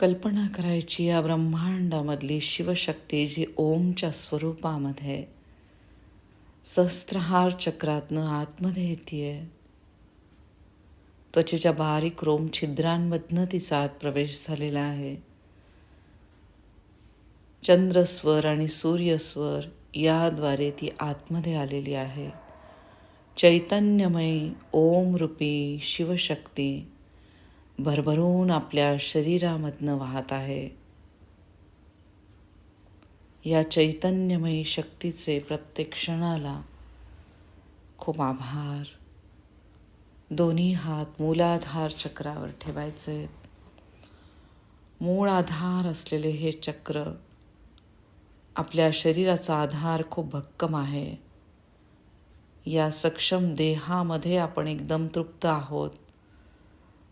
कल्पना करायची या ब्रह्मांडामधली शिवशक्ती जी ओमच्या स्वरूपामध्ये सहस्त्रहार चक्रातनं आतमध्ये येते त्वचेच्या बारीक रोम छिद्रांमधनं तिचा आत प्रवेश झालेला आहे. चंद्रस्वर आणि सूर्यस्वर याद्वारे ती आतमध्ये आलेली आहे. चैतन्यमयी ओम रूपी शिवशक्ती भरभरून आपल्या शरीरामधनं वाहत आहे. या चैतन्यमयी शक्तीचे प्रत्येक क्षणाला खूप आभार. दोन्ही हात मूलाधार चक्रावर ठेवायचे. मूळ आधार असलेले हे चक्र आपल्या शरीराचा आधार खूप भक्कम आहे. या सक्षम देहामध्ये आपण एकदम तृप्त आहोत.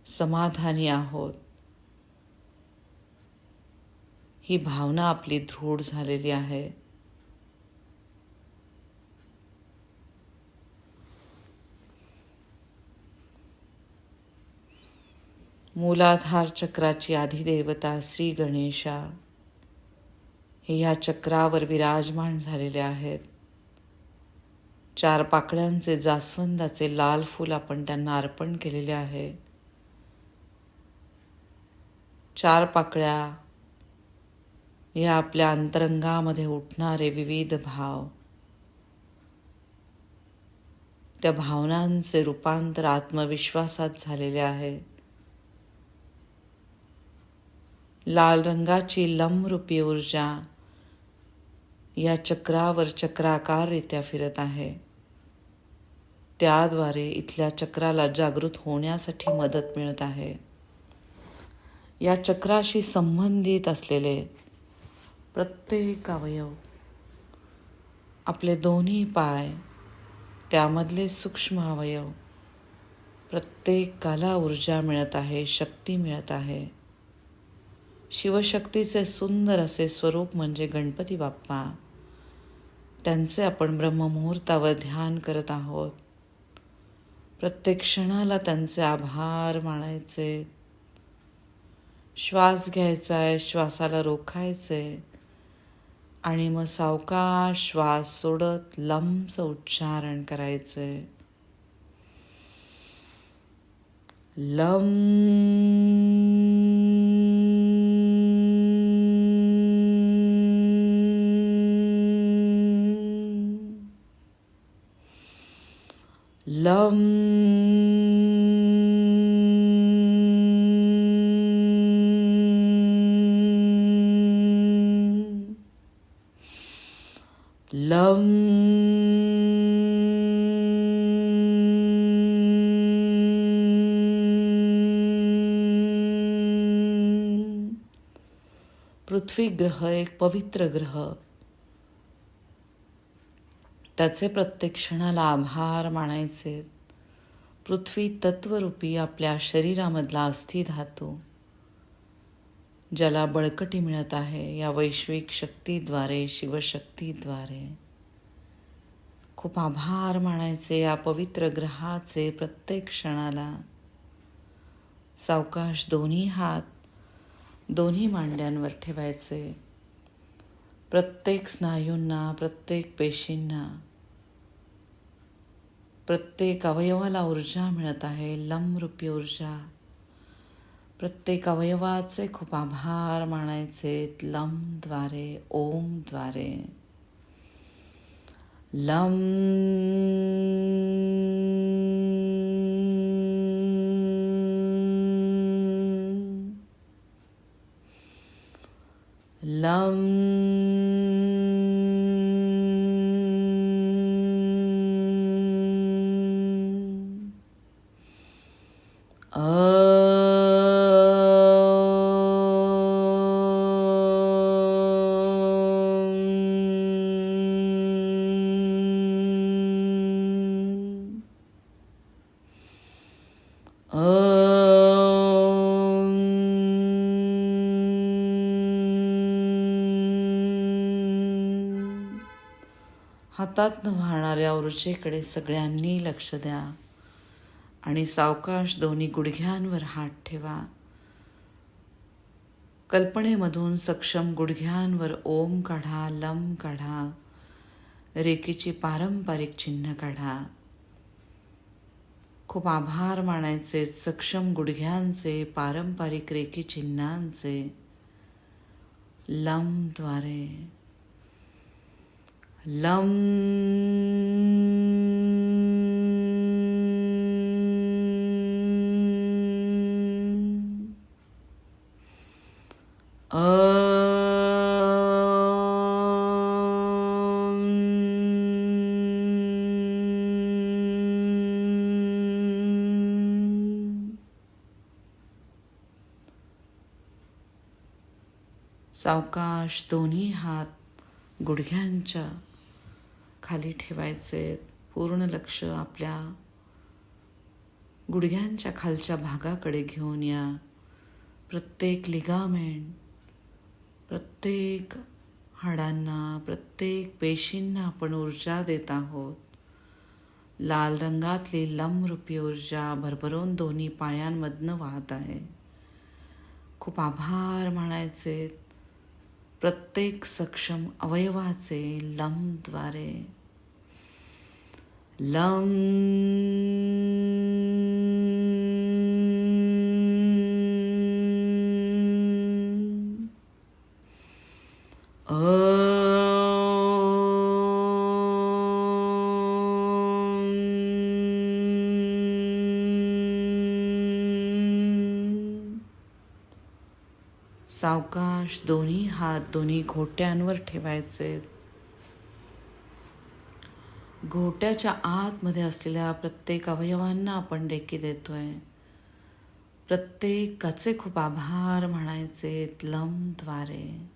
समाधानी आहोत. ही भावना आपली दृढ झालेली आहे. मूलाधार चक्राची आधिदेवता श्री गणेशा हे ह्या चक्रावर विराजमान झालेले आहेत. चार पाकळ्यांचे जास्वंदाचे लाल फूल आपण त्यांना अर्पण केलेले आहे. चार पाकळ्या या आपल्या अंतरंगामध्ये उठणारे विविध भाव. त्या भावनांचे रूपांतर आत्मविश्वासात झालेले आहे. लाल रंगाची लमरूपी ऊर्जा या चक्रावर चक्राकाररित्या फिरत आहे. त्याद्वारे इथल्या चक्राला जागृत होण्यासाठी मदत मिळत आहे. या चक्राशी संबंधित असलेले प्रत्येक अवयव आपले दोन्ही पाय त्यामधले सूक्ष्म अवयव प्रत्येकाला ऊर्जा मिळत आहे शक्ती मिळत आहे. शिवशक्तीचे सुंदर असे स्वरूप म्हणजे गणपती बाप्पा. त्यांचे आपण ब्रह्ममुहूर्तावर ध्यान करत आहोत. प्रत्येक क्षणाला त्यांचे आभार मानायचे. श्वास घ्यायचा आहे श्वासाला रोखायचे आणि मग सावकाश श्वास सोडत लंबचं उच्चारण करायचे लम लम लम ग्रह एक पवित्र ग्रह. त्याचे प्रत्येक क्षणाला आभार मानायचे. पृथ्वी तत्वरूपी आपल्या शरीरामधला अस्थि धातू ज्याला बळकटी मिळत आहे या वैश्विक शक्तीद्वारे शिवशक्तीद्वारे. खूप आभार मानायचे या पवित्र ग्रहाचे प्रत्येक क्षणाला सावकाश दोन्ही हात दोन्ही मांड्यांवर ठेवायचे. प्रत्येक स्नायूंना प्रत्येक पेशींना प्रत्येक अवयवाला ऊर्जा मिळत आहे लमरूपी ऊर्जा. प्रत्येक अवयवाचे खूप आभार मानायचे लमद्वारे ओमद्वारे. लम लम हातातनं वाहणाऱ्या ऊर्जेकडे सगळ्यांनी लक्ष द्या आणि सावकाश दोन्ही गुडघ्यांवर हात ठेवा. कल्पनेमधून सक्षम गुडघ्यांवर ओम काढा लम काढा रेकीची पारंपरिक चिन्ह काढा. खूप आभार मानायचे सक्षम गुडघ्यांचे पारंपरिक रेकी चिन्हांचे. लमद्वारे लम सावकाश दोन्ही हात गुडघ्यांच्या खाली ठेवायचे पूर्ण लक्ष आपल्या गुडघ्यांच्या खालच्या भागाकडे घेऊन या. प्रत्येक लिगामेंट प्रत्येक हाडांना प्रत्येक पेशींना आपण ऊर्जा देत आहोत. लाल रंगातली लमरूपी ऊर्जा भरभरून दोन्ही पायांमधनं वाहत आहे. खूप आभार म्हणायचे प्रत्येक सक्षम अवयवाचे लमद्वारे लम. अ. सावकाश दोन्ही हात दोन्ही घोट्यांवर ठेवायचे. घोट्याच्या आतमध्ये असलेल्या प्रत्येक अवयवांना आपण रेकी देतोय. प्रत्येकाचे खूप आभार म्हणायचे लमद्वारे.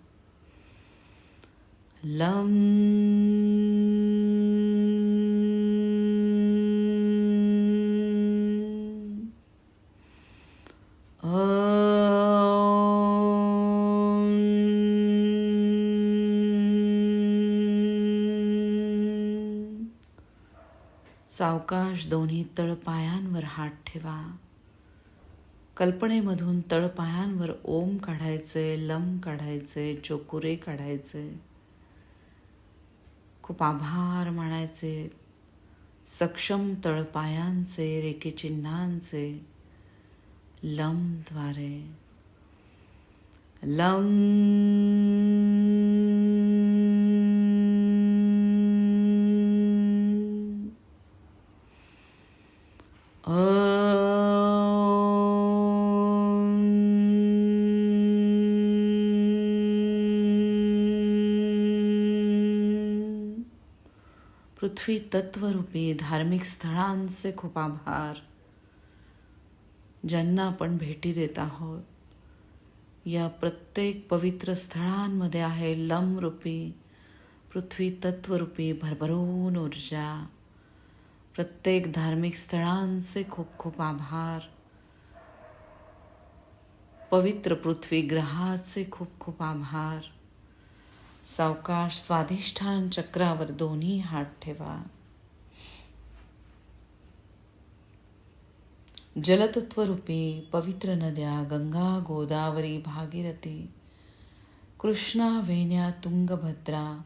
लम सावकाश दोन्ही तळपायांवर हात ठेवा. कल्पनेमधून तळपायांवर ओम काढायचे लम काढायचे चोकुरे काढायचे. खूप आभार मानायचे. सक्षम तळपायांचे रेकेचिन्हांचे लमद्वारे लम पृथ्वी तत्वरूपी धार्मिक स्थळांचे खूप आभार. ज्यांना आपण भेटी देत आहोत, या प्रत्येक पवित्र स्थळांमध्ये आहे लमरूपी, पृथ्वी तत्वरूपी भरभरून ऊर्जा. प्रत्येक धार्मिक स्थळांचे खूप खूप आभार. पवित्र पृथ्वी ग्रहाचे खूप खूप आभार. सावकाश स्वाधिष्ठान चक्रावर दोन्ही हात ठेवा. जलतत्वरूपी पवित्र नद्या गंगा गोदावरी भागीरथी कृष्णा वेण्या तुंगभद्रा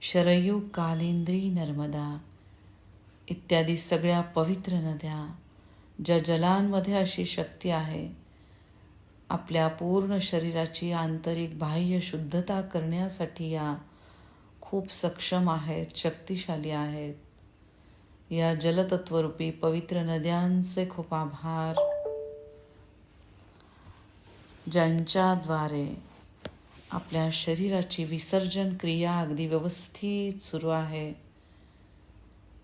शरयू कालिंद्री नर्मदा इत्यादी सगळ्या पवित्र नद्या ज्या जलांमध्ये अशी शक्ती आहे आपल्या पूर्ण शरीराची आंतरिक बाह्य शुद्धता करण्यासाठी या खूप सक्षम आहेत शक्तिशाली आहेत. या जलतत्वरूपी पवित्र नद्यांचे खूप आभार. ज्यांच्याद्वारे आपल्या शरीराची विसर्जन क्रिया अगदी व्यवस्थित सुरू आहे.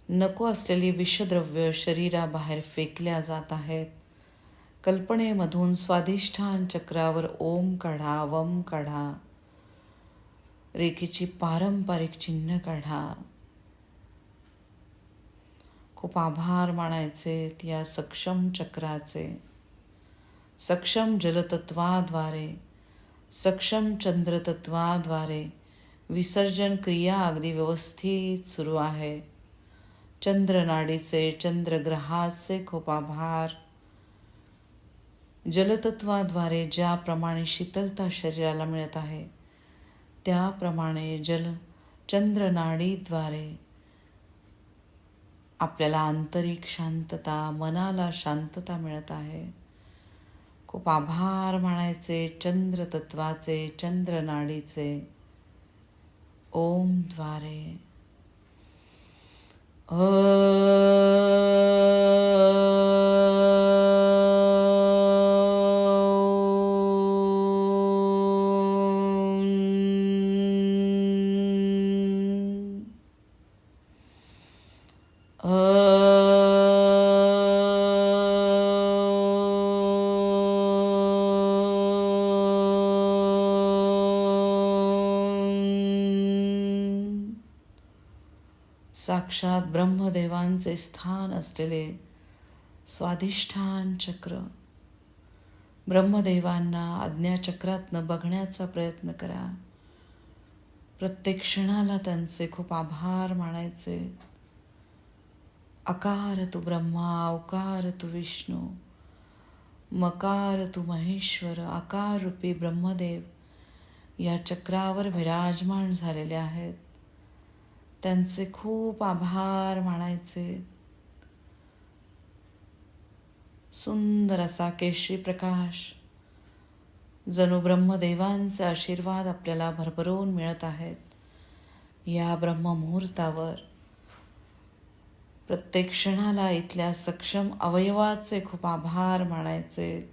नको असलेली विषद्रव्य शरीराबाहेर फेकल्या जात आहेत. कल्पनेमधून स्वाधिष्ठान चक्रावर ओम काढा वम काढा. रेखेची पारंपरिक चिन्ह काढा. खूप आभार मानायचे या सक्षम चक्राचे. सक्षम जलतत्वाद्वारे सक्षम चंद्रतत्वाद्वारे विसर्जन क्रिया अगदी व्यवस्थित सुरू आहे. चंद्रनाडीचे चंद्रग्रहाचे खूप आभार. जलतत्वाद्वारे ज्याप्रमाणे शीतलता शरीराला मिळत आहे त्याप्रमाणे जल चंद्रनाडीद्वारे आपल्याला आंतरिक शांतता मनाला शांतता मिळत आहे. खूप आभार मानायचे चंद्र तत्वाचे चंद्रनाडीचे ओमद्वारे साक्षात ब्रह्मदेवांचे स्थान असलेले स्वाधिष्ठान चक्र. ब्रह्मदेवांना आज्ञाचक्रातनं बघण्याचा प्रयत्न करा. प्रत्येक क्षणाला त्यांचे खूप आभार मानायचे. अकार तू ब्रह्मा अवकार तू विष्णू मकार तू महेश्वर आकार रूपी ब्रह्मदेव या चक्रावर विराजमान झालेले आहेत. त्यांचे खूप आभार मानायचे. सुंदर असा केशरी प्रकाश जणू ब्रह्मदेवांचे आशीर्वाद आपल्याला भरभरून मिळत आहेत. या ब्रह्ममुहूर्तावर प्रत्येक क्षणाला इथल्या सक्षम अवयवाचे खूप आभार मानायचे.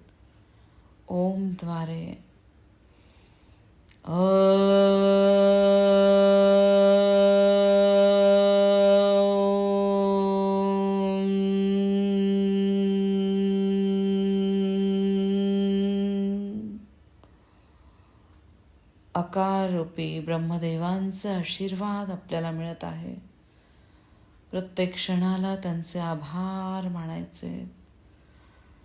ओमद्वारे अ रूपी ब्रह्मदेवांचे आशीर्वाद आपल्याला मिळत आहे. प्रत्येक क्षणाला त्यांचे आभार मानायचे.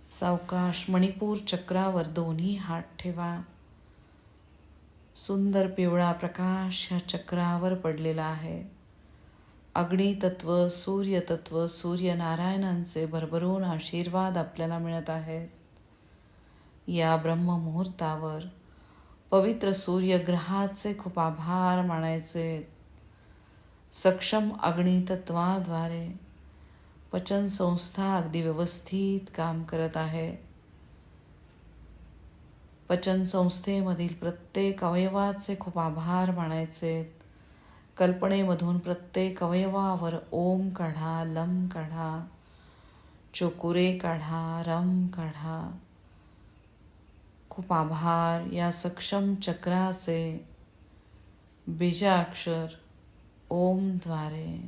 सावकाश मणिपूर चक्रावर दोन्ही हात ठेवा. सुंदर पिवळा प्रकाश ह्या चक्रावर पडलेला आहे. अग्नितत्व सूर्यतत्व सूर्यनारायणांचे भरभरून आशीर्वाद आपल्याला मिळत आहेत. या ब्रह्ममुहूर्तावर पवित्र सूर्यग्रहाचे खूप आभार मानायचे. सक्षम अग्नितत्वाद्वारे पचन संस्था अगदी व्यवस्थित काम करत आहे. पचन संस्थेमधील प्रत्येक अवयवाचे खूप आभार मानायचे. कल्पनेमधून प्रत्येक अवयवावर ओम काढा लम काढा चोकुरे काढा रम काढा. खूप आभार. या सक्षम चक्राचे बीजाक्षर ओमद्वारे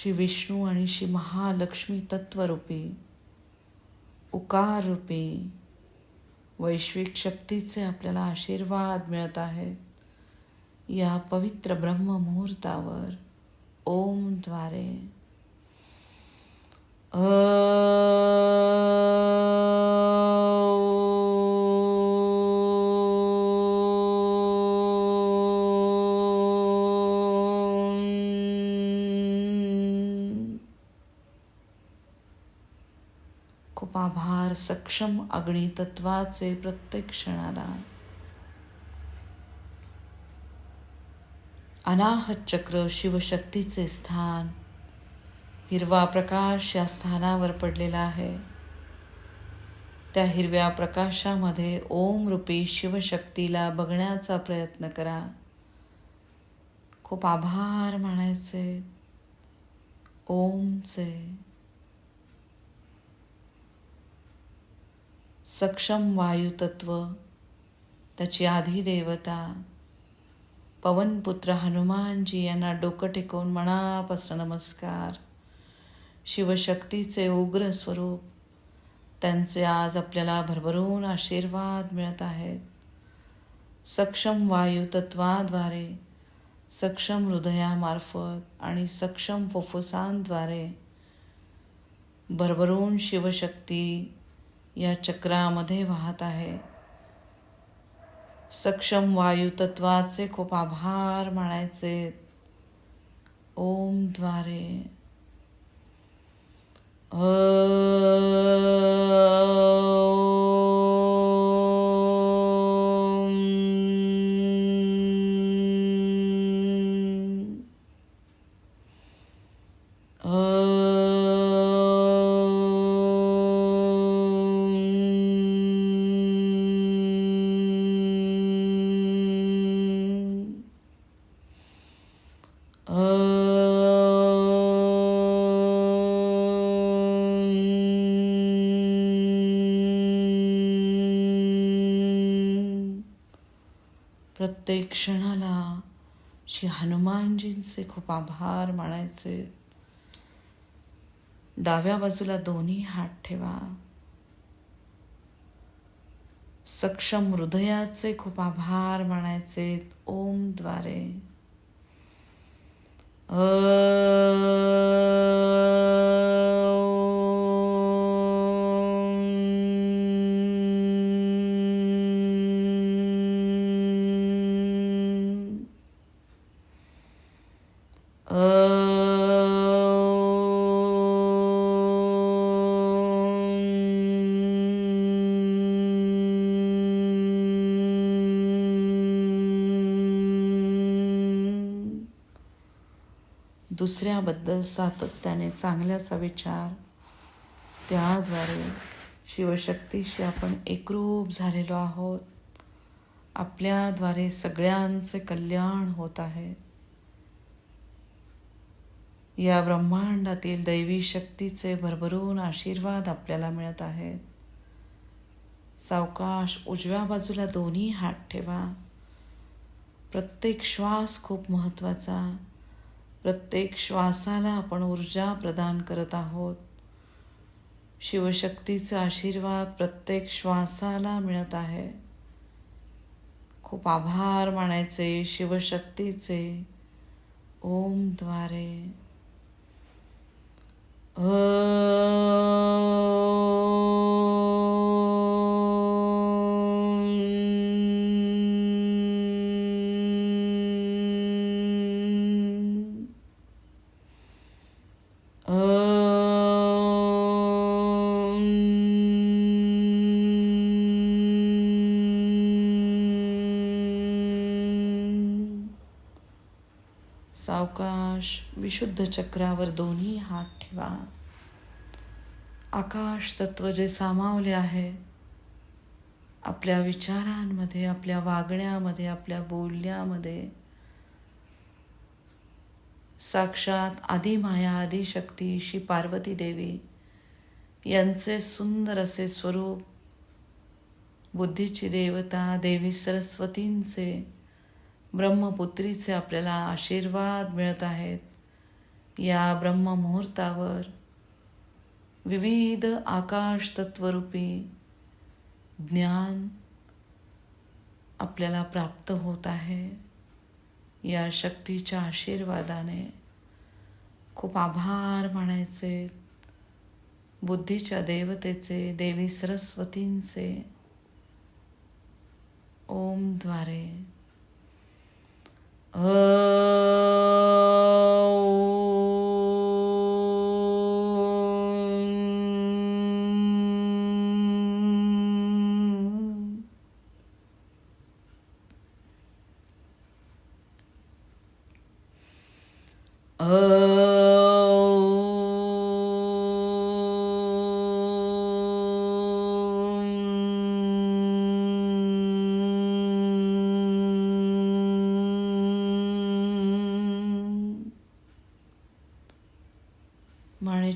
श्री विष्णू आणि श्री महालक्ष्मी तत्वरूपी उकार रूपी वैश्विक शक्तीचे आपल्याला आशीर्वाद मिळत आहेत. या पवित्र ब्रह्ममुहूर्तावर ओमद्वारे अ आभार सक्षम अग्नितत्वाचे प्रत्येक क्षणाला. अनाहत चक्र शिवशक्तीचे स्थान. हिरवा प्रकाश या स्थानावर पडलेला आहे. त्या हिरव्या प्रकाशामध्ये ओम रूपी शिवशक्तीला बघण्याचा प्रयत्न करा. खूप आभार मानायचे. ओमचे. सक्षम वायुतत्व त्याची आधी देवता पवनपुत्र हनुमानजी यांना डोकं टेकवून मनापासून नमस्कार. शिवशक्तीचे उग्र स्वरूप त्यांचे आज आपल्याला भरभरून आशीर्वाद मिळत आहेत. सक्षम वायुतत्वाद्वारे सक्षम हृदयामार्फत आणि सक्षम फुफ्फुसांद्वारे भरभरून शिवशक्ती या चक्रामध्ये वाहत आहे. सक्षम वायुतत्वाचे खूप आभार मानायचे. ओमद्वारे प्रत्येक क्षणाला श्री हनुमानजींचे खूप आभार मानायचे. डाव्या बाजूला दोन्ही हात ठेवा. सक्षम हृदयाचे खूप आभार मानायचे. ओमद्वारे दुसऱ्याबद्दल सातत्याने चांगल्याचा विचार त्याद्वारे शिवशक्तीशी आपण एकरूप झालेलो आहोत. आपल्याद्वारे सगळ्यांचे कल्याण होत आहे. या ब्रह्मांडातील दैवी शक्तीचे भरभरून आशीर्वाद आपल्याला मिळत आहेत. सावकाश उजव्या बाजूला दोन्ही हात ठेवा. प्रत्येक श्वास खूप महत्त्वाचा. प्रत्येक श्वासाला आपण ऊर्जा प्रदान करत आहोत. शिवशक्तीचा आशीर्वाद प्रत्येक श्वासाला मिळत आहे. खूप आभार मानायचे शिवशक्तीचे. ओमद्वारे आकाश विशुद्ध चक्रावर दोन्ही हात ठेवा. आकाश तत्व जे सामावले आहे आपल्या विचारांमध्ये आपल्या वागण्यामध्ये आपल्या बोलण्यामध्ये साक्षात आदिमाया आदिशक्ती श्री पार्वती देवी यांचे सुंदर असे स्वरूप बुद्धीची देवता देवी सरस्वतींचे ब्रह्मपुत्रीचे आपल्याला आशीर्वाद मिळत आहेत. या ब्रह्ममुहूर्तावर विविध आकाश तत्वरूपी ज्ञान आपल्याला प्राप्त होत आहे. या शक्तीच्या आशीर्वादाने खूप आभार मानायचे. बुद्धीच्या देवतेचे देवी सरस्वतींचे. ओमद्वारे Oh.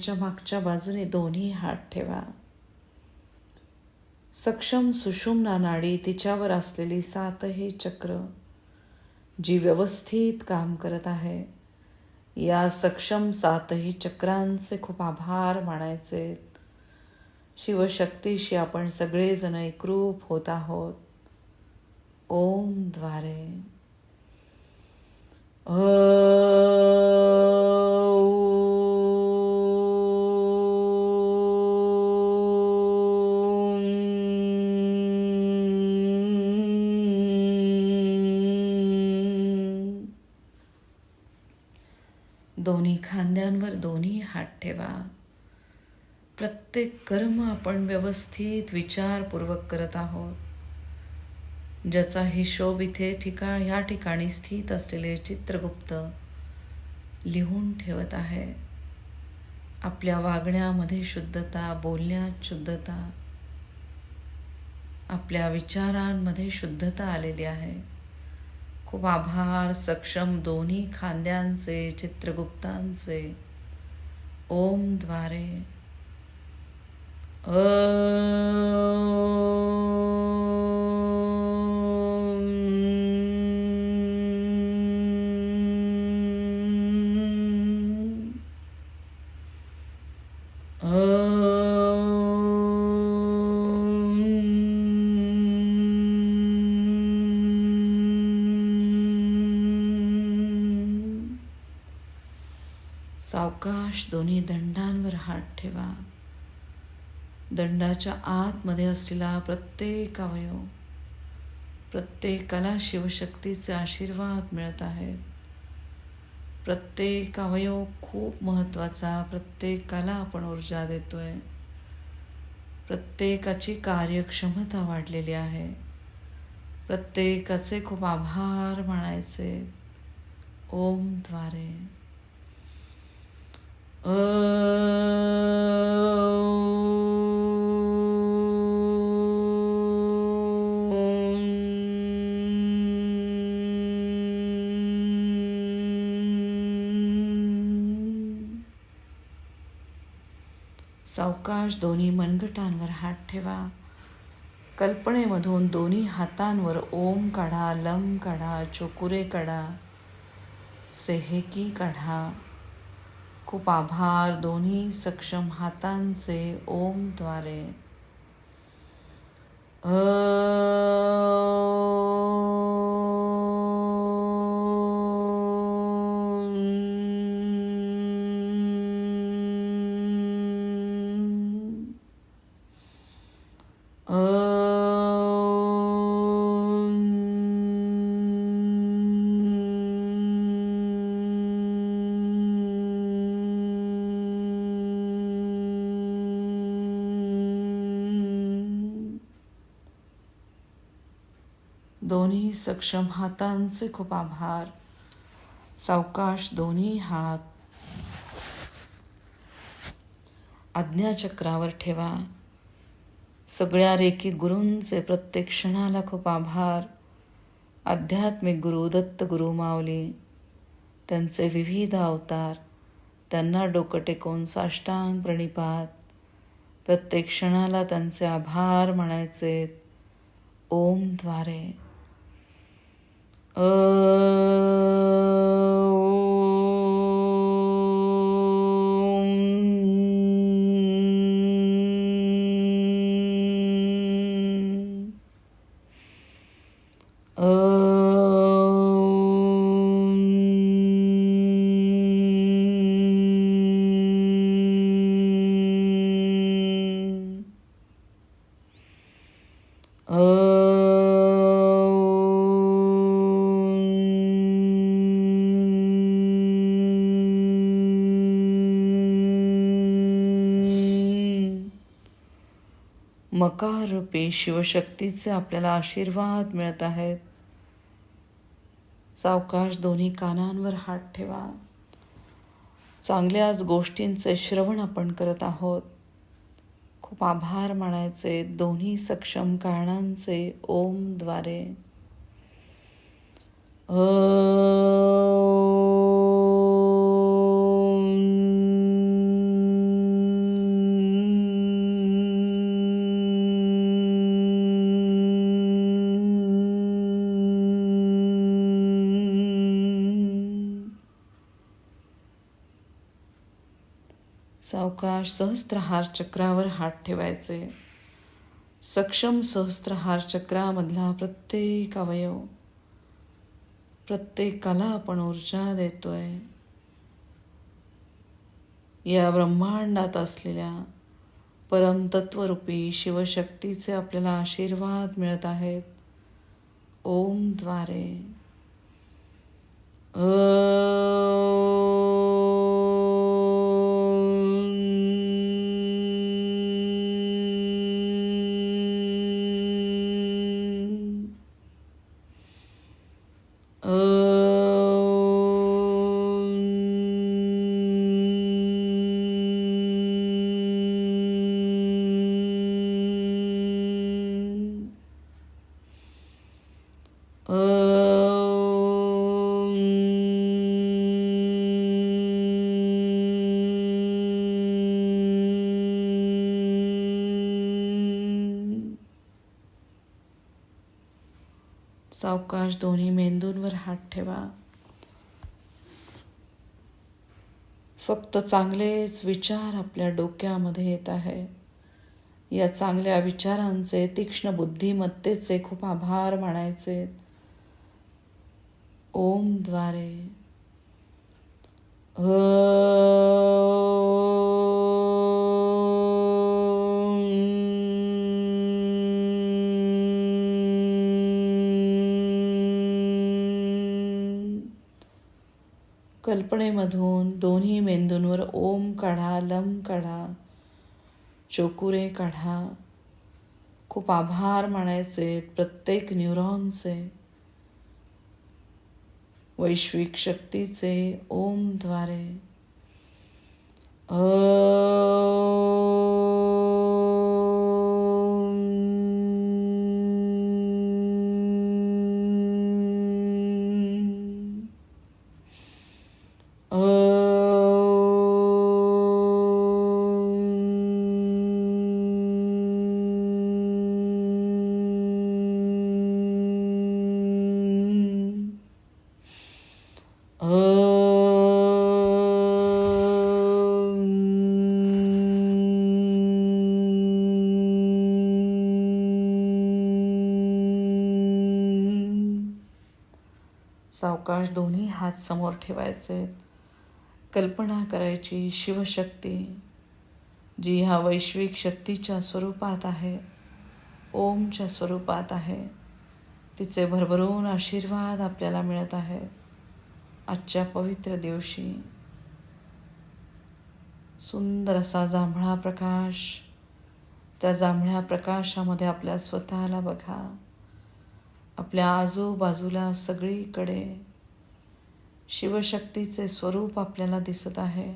मानेच्या मागच्या बाजूने दोन्ही हात ठेवा. सक्षम सुषुम्ना नाडी तिच्यावर असलेली सातही चक्र जी व्यवस्थित काम करत आहे या सक्षम सातही चक्रांचे खूप आभार मानायचे. शिवशक्तीशी आपण सगळेजण एकरूप होत आहोत. ओमद्वारे. दोन्ही खांद्यांवर दोन्ही हात ठेवा. प्रत्येक कर्म आपण व्यवस्थित विचारपूर्वक करत आहोत. ज्याचा हिशोब इथे ठिकाण ह्या ठिकाणी स्थित असलेले चित्रगुप्त लिहून ठेवत आहे. आपल्या वागण्यामध्ये शुद्धता बोलण्यात शुद्धता. आपल्या विचारांमध्ये शुद्धता आलेली आहे. खूप आभार. सक्षम दोन्ही खांद्यांचे चित्रगुप्तांचे. ओमद्वारे ओ सावकाश दोन्ही दंडांवर हात ठेवा. दंडाच्या आतमध्ये असलेला प्रत्येक अवयव प्रत्येकाला शिवशक्तीचे आशीर्वाद मिळत आहेत. प्रत्येक अवयव खूप महत्त्वाचा प्रत्येकाला आपण ऊर्जा देतोय. प्रत्येकाची कार्यक्षमता वाढलेली आहे. प्रत्येकाचे खूप आभार मानायचे. ओमद्वारे सावकाश दोन्ही मनगटांवर हात ठेवा. कल्पनेमधून दोन्ही हातांवर ओम काढा लम काढा चोकुरे काढा सेहेकी काढा. खूप आभार. दोन्ही सक्षम हातांचे ओमद्वारे अ सक्षम हातांचे खूप आभार. सावकाश दोन्ही हात. आज्ञाचक्रावर ठेवा. सगळ्या रेखी गुरूंचे प्रत्येक क्षणाला खूप आभार. आध्यात्मिक गुरु दत्त गुरु माऊली त्यांचे विविध अवतार त्यांना डोकं टेकून साष्टांग प्रणिपात. प्रत्येक क्षणाला त्यांचे आभार म्हणायचे. ओमद्वारे. ओम. मकार रूपी शिवशक्तीचे आपल्याला आशीर्वाद मिळत आहेत. सावकाश दोन्ही कानांवर हात ठेवा. चांगल्याच गोष्टींचे श्रवण आपण करत आहोत. खूप आभार मानायचे दोन्ही सक्षम कारणांचे ओमद्वारे ओ अवकाश सहस्त्रहार चक्रावर हात ठेवायचे. सक्षम सहस्त्रहार चक्रामधला प्रत्येक अवयव प्रत्येकाला आपण ऊर्जा देतोय. या ब्रह्मांडात असलेल्या परमतत्वरूपी शिवशक्तीचे आपल्याला आशीर्वाद मिळत आहेत. ओमद्वारे सावकाश दोन्ही मेंदूंवर हात ठेवा. फक्त चांगलेच विचार आपल्या डोक्यामध्ये येत आहे. या चांगल्या विचारांचे तीक्ष्ण बुद्धिमत्तेचे खूप आभार मानायचे. ओमद्वारे कल्पनेमधून दोन्ही मेंदूंवर ओम काढा लम काढा चोकुरे काढा. खूप आभार मानायचे प्रत्येक न्यूरॉनचे. वैश्विक शक्तीचे ओमद्वारे अवकाश दोन्ही हात समोर ठेवायचे. कल्पना करायची शिवशक्ती जी ह्या वैश्विक शक्तीच्या स्वरूपात आहे ओमच्या स्वरूपात आहे. तिचे भरभरून आशीर्वाद आपल्याला मिळत आहे. आजच्या पवित्र दिवशी. सुंदर असा जांभळा प्रकाश त्या जांभळ्या प्रकाशामध्ये आपल्या स्वतःला बघा. आपल्या आजूबाजूला सगळीकडे शिवशक्तीचे स्वरूप आपल्याला दिसत आहे.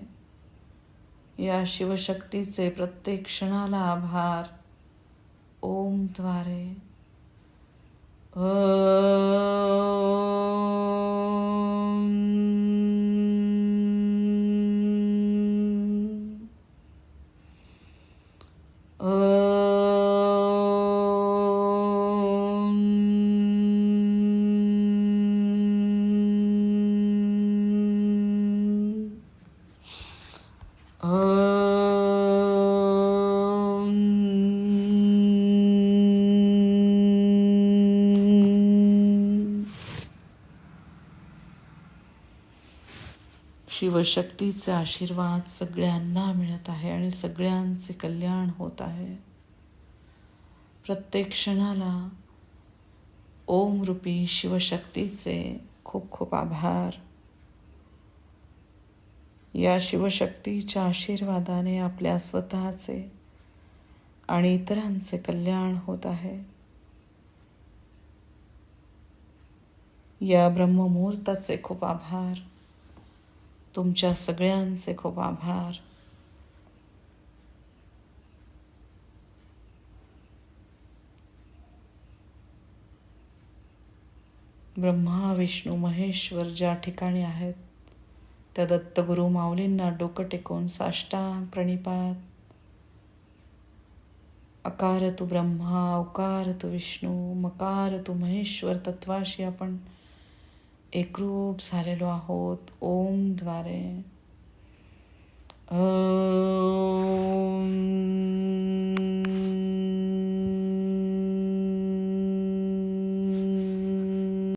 या शिवशक्तीचे प्रत्येक क्षणाला आभार. ओमद्वारे शिवशक्तीचा आशीर्वाद सगळ्यांना मिळत आहे आणि सगळ्यांचे कल्याण होत आहे. प्रत्येक क्षणाला ओमरूपी शिवशक्तीचे खूप खूप आभार. या शिवशक्तीच्या आशीर्वादाने आपल्या स्वतःचे आणि इतरांचे कल्याण होत आहे. या ब्रह्ममुहूर्ताचे खूप आभार. तुमच्या सगळ्यांचे खूप आभार. ब्रह्मा विष्णू महेश्वर ज्या ठिकाणी आहेत त्या दत्तगुरु माऊलींना डोकं टेकून साष्टांग प्रणिपात. अकार तू ब्रह्मा अवकार तू विष्णू मकार तू महेश्वर तत्वाशी आपण एकरूप झालेलो आहोत. ओमद्वारे ओम